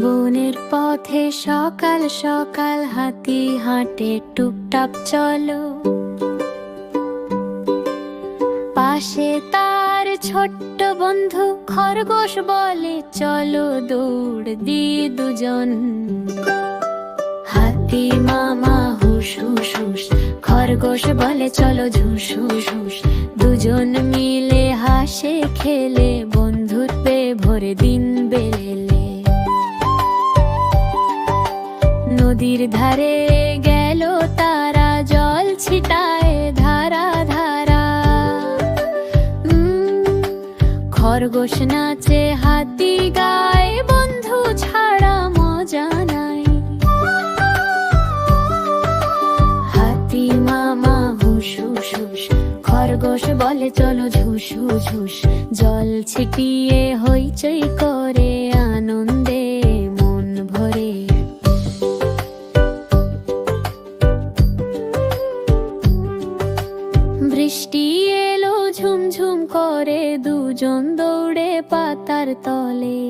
বনের পথে সকাল সকাল হাতি হাঁটে, টুপটাপ চলো। পাশে তার ছোট্ট বন্ধু খরগোশ বলে, চলো দৌড় দিয়ে দুজন। হাতি মামা হুস হুস হুস খরগোশ বলে, চলো ঝুস হুস হুস দুজন মিলে হাসে, খেলে, বন্ধুত্বে ভরে দিন বেলেলে নদীর ধারে গেল তারা, জল ছিটায় ধারা ধারা। খরগোশ নাচে, হাতি গায়, বন্ধু ছাড়া মজা নাই। হাতি মামা হুস হুস খরগোশ বলে, চলো ঝুসু ঝুস। জল ছিটিয়ে হইচই করে আনন্দে। বৃষ্টি এলো, ঝুমঝুম করে দুজন দৌড়ে পাতার তলে।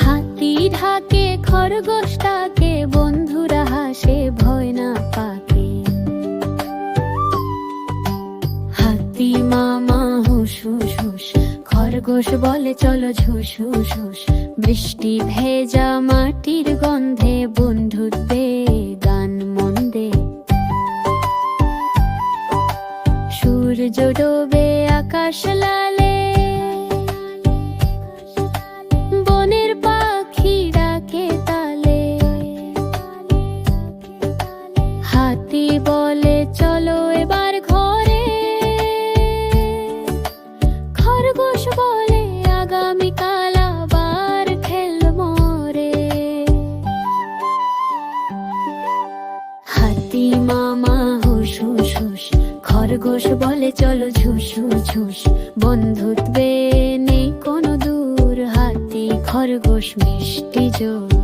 হাতি ঢাকে, খরগোশটাকে, বন্ধুরা হাসে, ভয় না পাকে। হাতি মামা হুস হুস খরগোশ বলে, চলো ঝুস হুস বৃষ্টি ভেজা মাটির গন্ধে বন্ধুত্বে সূর্য ডোবে আকাশ লালে। বনের পাখি ডাকে তালে হাতি বলে, চলো এবার ঘরে। খরগোশ বলে, আগামীকাল আবার খেলব রে হাতি মামা হুস হুস খরগোশ বলে চলো ঝুসু ঝুস। বন্ধুত্বে নেই কোনো দূর হাতি খরগোশ মিষ্টি জোর।